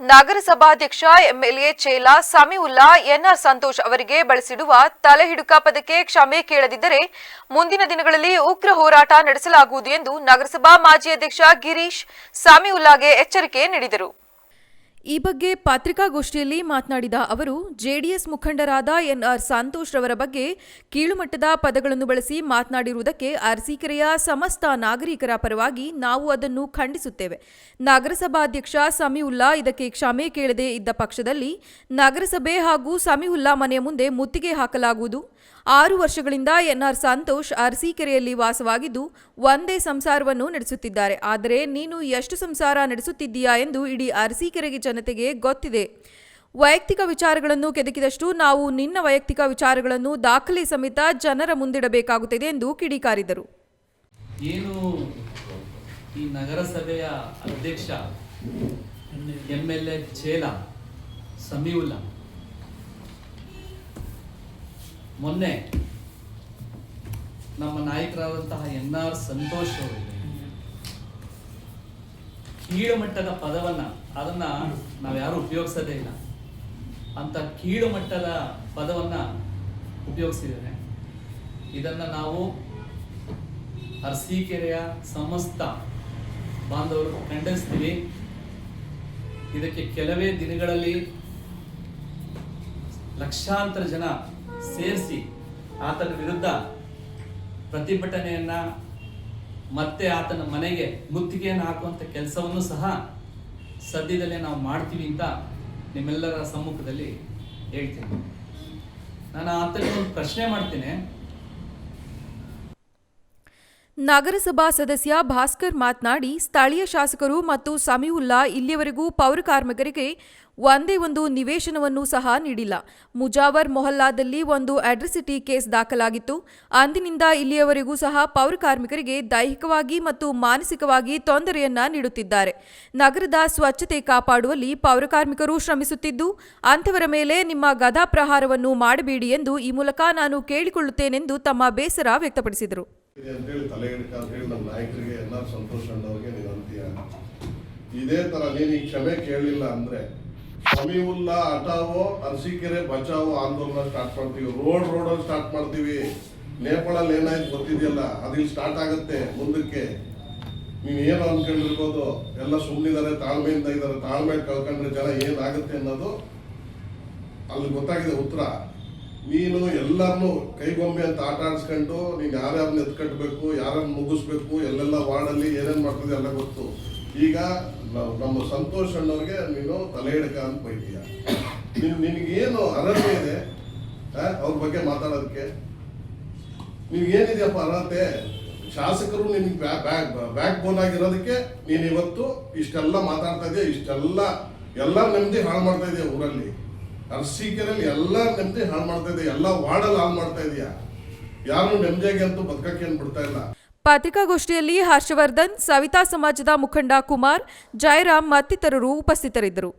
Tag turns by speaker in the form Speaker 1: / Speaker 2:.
Speaker 1: ನಗರಸಭಾಧ್ಯಕ್ಷ MLA ಚೇಲಾ Samiulla N R Santosh ಅವರಿಗೆ ಬಳಸಿಡುವ ತಲೆಹಿಡುಕ ಪದಕ್ಕೆ ಕ್ಷಮೆ ಕೇಳದಿದ್ದರೆ ಮುಂದಿನ ದಿನಗಳಲ್ಲಿ ಉಗ್ರ ಹೋರಾಟ ನಡೆಸಲಾಗುವುದು ಎಂದು ನಗರಸಭಾ ಮಾಜಿ ಅಧ್ಯಕ್ಷ ಗಿರೀಶ್ ಸಮೀವುಲ್ಲಾಗೆ ಎಚ್ಚರಿಕೆ ನೀಡಿದರು. ಈ ಬಗ್ಗೆ ಪತ್ರಿಕಾಗೋಷ್ಠಿಯಲ್ಲಿ ಮಾತನಾಡಿದ ಅವರು, ಜೆಡಿಎಸ್ ಮುಖಂಡರಾದ ಎನ್ಆರ್ ಸಂತೋಷ್ ರವರ ಬಗ್ಗೆ ಕೀಳುಮಟ್ಟದ ಪದಗಳನ್ನು ಬಳಸಿ ಮಾತನಾಡಿರುವುದಕ್ಕೆ ಅರಸೀಕೆರೆಯ ಸಮಸ್ತ ನಾಗರಿಕರ ಪರವಾಗಿ ನಾವು ಅದನ್ನು ಖಂಡಿಸುತ್ತೇವೆ. ನಗರಸಭಾಧ್ಯಕ್ಷ ಸಮೀವುಲ್ಲಾ ಇದಕ್ಕೆ ಕ್ಷಮೆ ಕೇಳದೆ ಇದ್ದ ಪಕ್ಷದಲ್ಲಿ ನಗರಸಭೆ ಹಾಗೂ ಸಮೀವುಲ್ಲಾ ಮನೆಯ ಮುಂದೆ ಮುತ್ತಿಗೆ ಹಾಕಲಾಗುವುದು. ಆರು ವರ್ಷಗಳಿಂದ ಎನ್ಆರ್ ಸಂತೋಷ್ ಅರಸೀಕೆರೆಯಲ್ಲಿ ವಾಸವಾಗಿದ್ದು ಒಂದೇ ಸಂಸಾರವನ್ನು ನಡೆಸುತ್ತಿದ್ದಾರೆ. ಆದರೆ ನೀನು ಎಷ್ಟು ಸಂಸಾರ ನಡೆಸುತ್ತಿದ್ದೀಯಾ ಎಂದು ಇಡೀ ಅರಸೀಕೆರೆಗೆ ಜನತೆಗೆ ಗೊತ್ತಿದೆ. ವೈಯಕ್ತಿಕ ವಿಚಾರಗಳನ್ನು ಕೆದಕಿದಷ್ಟು ನಾವು ನಿನ್ನ ವೈಯಕ್ತಿಕ ವಿಚಾರಗಳನ್ನು ದಾಖಲೆ ಸಮೇತ ಜನರ ಮುಂದಿಡಬೇಕಾಗುತ್ತದೆ ಎಂದು ಕಿಡಿಕಾರಿದರು.
Speaker 2: ಏನು ಈ ನಗರಸಭೆಯ ಅಧ್ಯಕ್ಷ, ಎಂ ಎಲ್ ಎ ಚೇಲ ಸಮೀವುಲ್ಲಾ ಮೊನ್ನೆ ನಮ್ಮ ನಾಯಕರಾದಂತಹ ಎನ್ ಆರ್ ಸಂತೋಷ್ ಅವರಿಗೆ ಕೀಳು ಮಟ್ಟದ ಪದವನ್ನ, ಅದನ್ನ ನಾವ್ಯಾರು ಉಪಯೋಗಿಸೋದೇ ಇಲ್ಲ. ಅಂತ ಕೀಳುಮಟ್ಟದ ಪದವನ್ನ ಉಪಯೋಗಿಸಿದ್ದೇನೆ ಇದನ್ನ ನಾವು ಅರಸೀಕೆರೆಯ ಸಮಸ್ತ ಬಾಂಧವರು ಖಂಡಿಸ್ತೀವಿ. ಇದಕ್ಕೆ ಕೆಲವೇ ದಿನಗಳಲ್ಲಿ ಲಕ್ಷಾಂತರ ಜನ ಸೇರಿಸಿ ಆತನ ವಿರುದ್ಧ ಪ್ರತಿಭಟನೆಯನ್ನ ಮತ್ತೆ ಆತನ ಮನೆಗೆ ಮುತ್ತಿಗೆಯನ್ನು ಹಾಕುವಂಥ ಕೆಲಸವನ್ನು ಸಹ ಸದ್ಯದಲ್ಲೇ ನಾವು ಮಾಡ್ತೀವಿ ಅಂತ ನಿಮ್ಮೆಲ್ಲರ ಸಮ್ಮುಖದಲ್ಲಿ ಹೇಳ್ತೀನಿ. ನಾನು ಆತನಿಗೆ ಒಂದು ಪ್ರಶ್ನೆ ಮಾಡ್ತೇನೆ.
Speaker 1: ನಗರಸಭಾ ಸದಸ್ಯ ಭಾಸ್ಕರ್ ಮಾತನಾಡಿ, ಸ್ಥಳೀಯ ಶಾಸಕರು ಮತ್ತು ಸಮೀವುಲ್ಲಾ ಇಲ್ಲಿಯವರೆಗೂ ಪೌರ ಕಾರ್ಮಿಕರಿಗೆ ಒಂದೇ ಒಂದು ನಿವೇಶನವನ್ನು ಸಹ ನೀಡಿಲ್ಲ. ಮುಜಾವರ್ ಮೊಹಲ್ಲಾದಲ್ಲಿ ಒಂದು ಅಡ್ರಿಸಿಟಿ ಕೇಸ್ ದಾಖಲಾಗಿತ್ತು. ಅಂದಿನಿಂದ ಇಲ್ಲಿಯವರೆಗೂ ಸಹ ಪೌರ ಕಾರ್ಮಿಕರಿಗೆ ದೈಹಿಕವಾಗಿ ಮತ್ತು ಮಾನಸಿಕವಾಗಿ ತೊಂದರೆಯನ್ನ ನೀಡುತ್ತಿದ್ದಾರೆ. ನಗರದ ಸ್ವಚ್ಛತೆ ಕಾಪಾಡುವಲ್ಲಿ ಪೌರ ಕಾರ್ಮಿಕರು ಶ್ರಮಿಸುತ್ತಿದ್ದು, ಅಂಥವರ ಮೇಲೆ ನಿಮ್ಮ ಗದಾ ಪ್ರಹಾರವನ್ನು ಮಾಡಬೇಡಿ ಎಂದು ಈ ಮೂಲಕ ನಾನು ಕೇಳಿಕೊಳ್ಳುತ್ತೇನೆಂದು ತಮ್ಮ ಬೇಸರ ವ್ಯಕ್ತಪಡಿಸಿದರು.
Speaker 3: ಅಂತೇಳಿ ತಲೆ ಹಿಡ್ಕ ಅಂತ ಹೇಳಿ ನಮ್ಮ ನಾಯಕರಿಗೆ ಎಲ್ಲ ಸಂತೋಷ ಅಣ್ಣವ್ರಿಗೆ ನೀನು ಅಂತೀಯ ಇದೇ ತರ ನೀನು ಈ ಕ್ಷಮೆ ಕೇಳಲಿಲ್ಲ ಅಂದ್ರೆ ಸಮೀವುಲ್ಲಾ ಅಟಾವೋ ಅರಸೀಕೆರೆ, ಬಚಾವೋ ಆಂದೋಲನ ಸ್ಟಾರ್ಟ್ ಮಾಡ್ತೀವಿ. ರೋಡ್ ರೋಡಲ್ಲಿ ಸ್ಟಾರ್ಟ್ ಮಾಡ್ತೀವಿ. ನೇಪಾಳಲ್ಲಿ ಏನಾಯ್ತು ಗೊತ್ತಿದೆಯಲ್ಲ? ಅದಿಲ್ಲಿ ಸ್ಟಾರ್ಟ್ ಆಗುತ್ತೆ ಮುಂದಕ್ಕೆ. ನೀನು ಏನು ಅನ್ಕೊಂಡಿರ್ಬೋದು? ಎಲ್ಲ ಸುಮ್ಮನಿದ್ದಾರೆ ತಾಳ್ಮೆಯಿಂದ ಇದ್ದಾರೆ ತಾಳ್ಮೆ ಕಳ್ಕೊಂಡ್ರೆ ಜನ ಏನಾಗುತ್ತೆ ಅನ್ನೋದು ಅಲ್ಲಿ ಗೊತ್ತಾಗಿದೆ ಉತ್ತರ. ನೀನು ಎಲ್ಲರನ್ನು ಕೈಗೊಂಬೆ ಅಂತ ಆಟ ಆಡಿಸ್ಕೊಂಡು ನೀನು ಯಾರ್ಯಾರನ್ನ ಎತ್ಕಟ್ಬೇಕು ಯಾರನ್ನ ಮುಗಿಸ್ಬೇಕು, ಎಲ್ಲೆಲ್ಲ ವಾರ್ಡಲ್ಲಿ ಏನೇನು ಮಾಡ್ತದೆ ಎಲ್ಲ ಗೊತ್ತು. ಈಗ ನಮ್ಮ ಸಂತೋಷ್ ಅಣ್ಣವ್ರಿಗೆ ನೀನು ತಲೆ ಹಿಡಕ ಅಂತ ಬೈತೀಯ. ನೀನು ನಿನಗೇನು ಅರ್ಹತೆ ಇದೆ? ಅವ್ರ ಬಗ್ಗೆ ಮಾತಾಡೋದಕ್ಕೆ. ನಿನ್ಗೇನಿದೆಯಪ್ಪ ಅರ್ಹತೆ ಶಾಸಕರು ನಿನ್ಗೆ ಬ್ಯಾಕ್ ಬ್ಯಾಕ್ ಬೋನ್ ಆಗಿರೋದಕ್ಕೆ ನೀನು ಇವತ್ತು ಇಷ್ಟೆಲ್ಲ ಮಾತಾಡ್ತಾ ಇದೆಯಾ, ಇಷ್ಟೆಲ್ಲ ಎಲ್ಲ ನೆಮ್ಮದಿ ಹಾಳು ಮಾಡ್ತಾ ಇದೆಯಾ ಊರಲ್ಲಿ. ಅರಸೀಕೆರೆಯಲ್ಲಿ ಎಲ್ಲ ನೆಮ್ಮದಿ ಹಾಳು ಮಾಡ್ತಾ ಇದೆಯಾ, ಎಲ್ಲ ವಾರ್ಡಲ್ಲಿ ಹಾಳು ಮಾಡ್ತಾ ಇದೆಯಾ. ಯಾರು ನೆಮ್ಮದಿಯಾಗಿ ಅಂತೂ ಬದುಕಕ್ಕೆ ಏನು ಬಿಡ್ತಾ ಇಲ್ಲ.
Speaker 1: ಪತ್ರಿಕಾಗೋಷ್ಠಿಯಲ್ಲಿ ಹರ್ಷವರ್ಧನ್, ಸವಿತಾ ಸಮಾಜದ ಮುಖಂಡ ಕುಮಾರ್, ಜಯರಾಮ್ ಮತ್ತಿತರರು ಉಪಸ್ಥಿತರಿದ್ದರು.